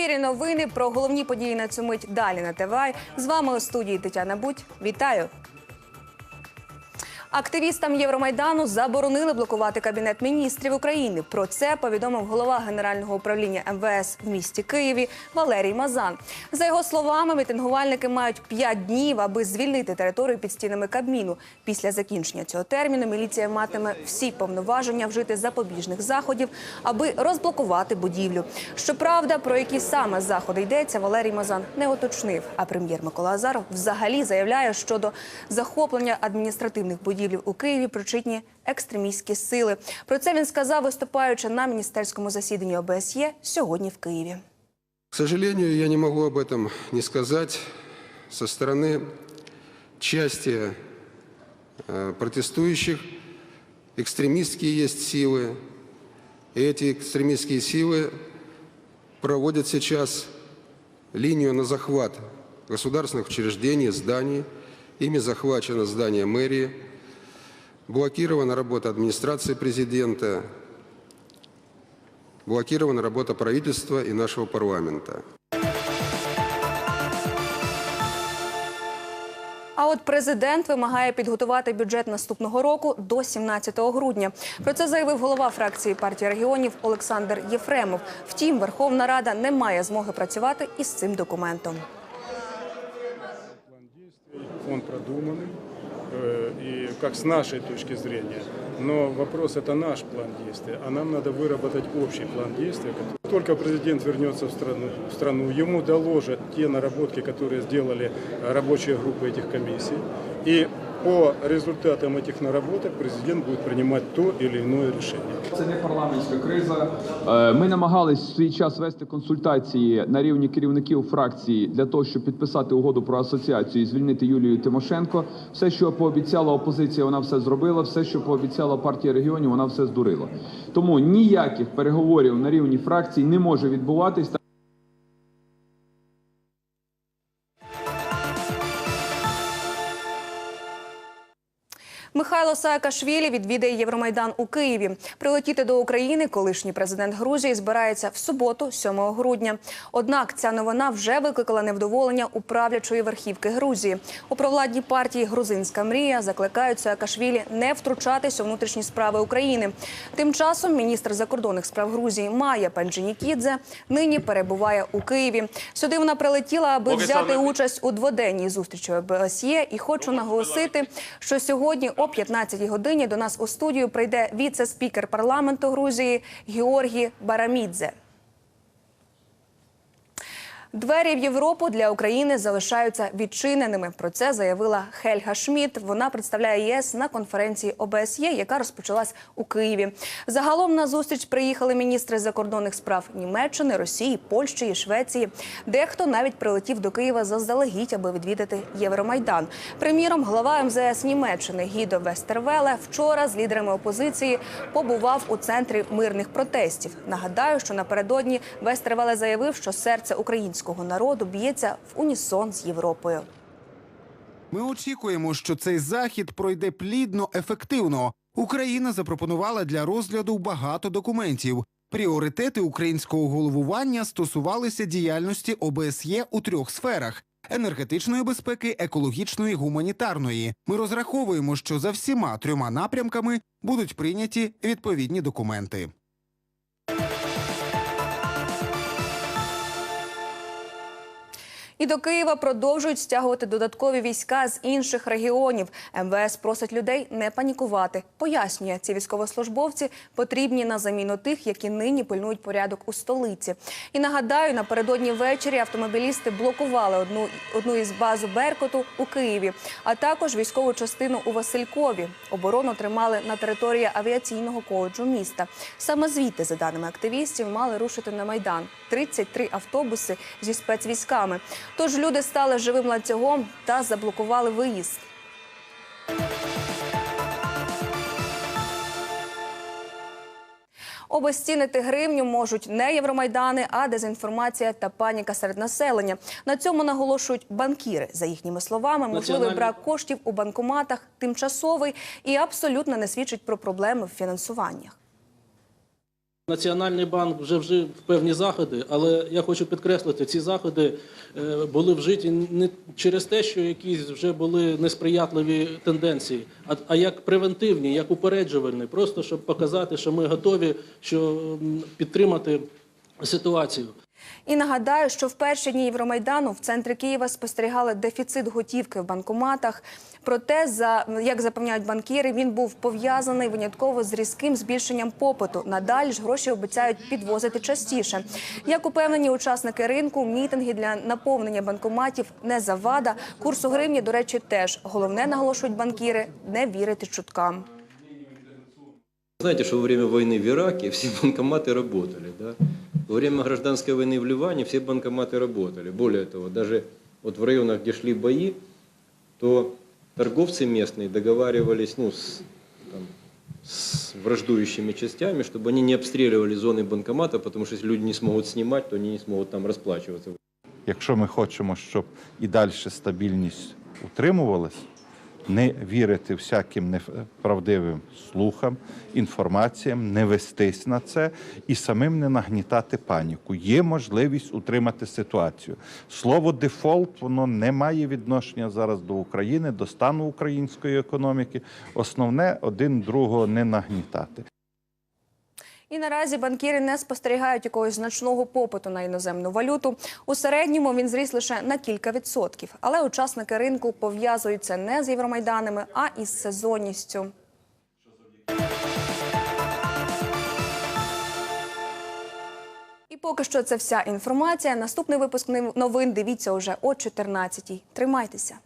ефірі новини про головні події на цю мить далі на ТВ. З вами у студії Тетяна Будь. Вітаю. Активістам Євромайдану заборонили блокувати кабінет міністрів України. Про це повідомив голова генерального управління МВС в місті Києві Валерій Мазан. За його словами, мітингувальники мають п'ять днів, аби звільнити територію під стінами Кабміну. Після закінчення цього терміну міліція матиме всі повноваження вжити запобіжних заходів, аби розблокувати будівлю. Щоправда, про які саме заходи йдеться, Валерій Мазан не уточнив. А прем'єр Микола Азаров взагалі заявляє, що до захоплення адміністративних будівель у Києві причетні екстремістські сили. Про це він сказав, виступаючи на міністерському засіданні ОБСЄ сьогодні в Києві. К сожалению, я не могу об этом не сказать. Со стороны части э, протестующих экстремистские есть силы. И эти экстремистские силы проводят сейчас линию на захват государственных учреждений, зданий. Ими захвачено здание мэрии, блокирована работа администрации президента, блокирована работа правительства и нашего парламента. А от президент вимагає підготувати бюджет наступного року до 17 грудня. Про це заявив голова фракції партії регіонів Олександр Єфремов. Втім, Верховна Рада не має змоги працювати із цим документом План действий, он продуманный, э, и как с нашей точки зрения. Но вопрос это наш план действий, а нам надо выработать общий план действий. Как Только президент вернется в страну, в страну, ему доложат те наработки, которые сделали э, рабочие группы этих комиссий. И по результатам этих наработок президент будет принимать то или иное решение. Це не парламентська криза. Е, Ми намагались в свій час вести консультації на рівні керівників фракції для того, щоб підписати угоду про асоціацію і звільнити Юлію Тимошенко. Все, що пообіцяла опозиція, вона все зробила. Все, що пообіцяла партія регіонів, вона все здурила. Тому ніяких переговорів на рівні фракцій не може відбуватись. Михайло Саакашвілі відвідає Євромайдан у Києві. Прилетіти до України колишній президент Грузії збирається в суботу, 7 грудня. Однак ця новина вже викликала невдоволення у правлячої верхівки Грузії. У провладній партії Грузинська мрія закликають Саакашвілі не втручатись у внутрішні справи України. Тим часом міністр закордонних справ Грузії Майя Панджінікідзе нині перебуває у Києві. Сюди вона прилетіла, аби взяти участь у дводенній зустрічі ОБСЄ. І хочу наголосити, що сьогодні о 15 годині до нас у студію прийде віце-спікер парламенту Грузії Георгій Барамідзе. Двері в Європу для України залишаються відчиненими. Про це заявила Хельга Шмідт. Вона представляє ЄС на конференції ОБСЄ, яка розпочалась у Києві. Загалом на зустріч приїхали міністри закордонних справ Німеччини, Росії, Польщі і Швеції. Дехто навіть прилетів до Києва заздалегідь, аби відвідати Євромайдан. Приміром, глава МЗС Німеччини Гідо Вестервеле вчора з лідерами опозиції побував у центрі мирних протестів. Нагадаю, що напередодні Вестервеле заявив, що серце українського народу б'ється в унісон з Європою. Ми очікуємо, що цей захід пройде плідно, ефективно. Україна запропонувала для розгляду багато документів. Пріоритети українського головування стосувалися діяльності ОБСЄ у трьох сферах: енергетичної безпеки, екологічної, гуманітарної. Ми розраховуємо, що за всіма трьома напрямками будуть прийняті відповідні документи. І до Києва продовжують стягувати додаткові війська з інших регіонів. МВС просить людей не панікувати. Пояснює, ці військовослужбовці потрібні на заміну тих, які нині пильнують порядок у столиці. І нагадаю, напередодні ввечері автомобілісти блокували одну, одну із баз Беркуту у Києві, а також військову частину у Василькові. Оборону тримали на території авіаційного коледжу міста. Саме звідти, за даними активістів, мали рушити на майдан 33 автобуси зі спецвійськами. Тож люди стали живим ланцюгом та заблокували виїзд. Обезцінити гривню можуть не Євромайдани, а дезінформація та паніка серед населення. На цьому наголошують банкіри. За їхніми словами, можливий брак коштів у банкоматах тимчасовий і абсолютно не свідчить про проблеми в фінансуваннях. Національний банк вже вжив певні заходи, але я хочу підкреслити, ці заходи е, були вжиті не через те, що якісь вже були несприятливі тенденції, а, як превентивні, як упереджувальні, просто щоб показати, що ми готові що, підтримати ситуацію. І нагадаю, що в перші дні Євромайдану в центрі Києва спостерігали дефіцит готівки в банкоматах. Проте, за як запевняють банкіри, він був пов'язаний винятково з різким збільшенням попиту. Надалі ж гроші обіцяють підвозити частіше. Як упевнені учасники ринку, мітинги для наповнення банкоматів не завада. Курсу гривні, до речі, теж головне наголошують банкіри не вірити чуткам. Знаете, что во время войны в Ираке все банкоматы работали, да? Во время гражданской войны в Ливане все банкоматы работали. Более того, даже вот в районах, где шли бои, то торговцы местные договаривались ну, с, там, с враждующими частями, чтобы они не обстреливали зоны банкомата, потому что если люди не смогут снимать, то они не смогут там расплачиваться. Якщо ми хочемо, щоб і далі стабільність утримувалась, не вірити всяким неправдивим слухам, інформаціям, не вестись на це і самим не нагнітати паніку. Є можливість утримати ситуацію. Слово дефолт воно не має відношення зараз до України, до стану української економіки. Основне один другого не нагнітати. І наразі банкіри не спостерігають якогось значного попиту на іноземну валюту. У середньому він зріс лише на кілька відсотків. Але учасники ринку пов'язують це не з євромайданами, а із сезонністю. І поки що це вся інформація. Наступний випуск новин дивіться уже о 14-й. Тримайтеся.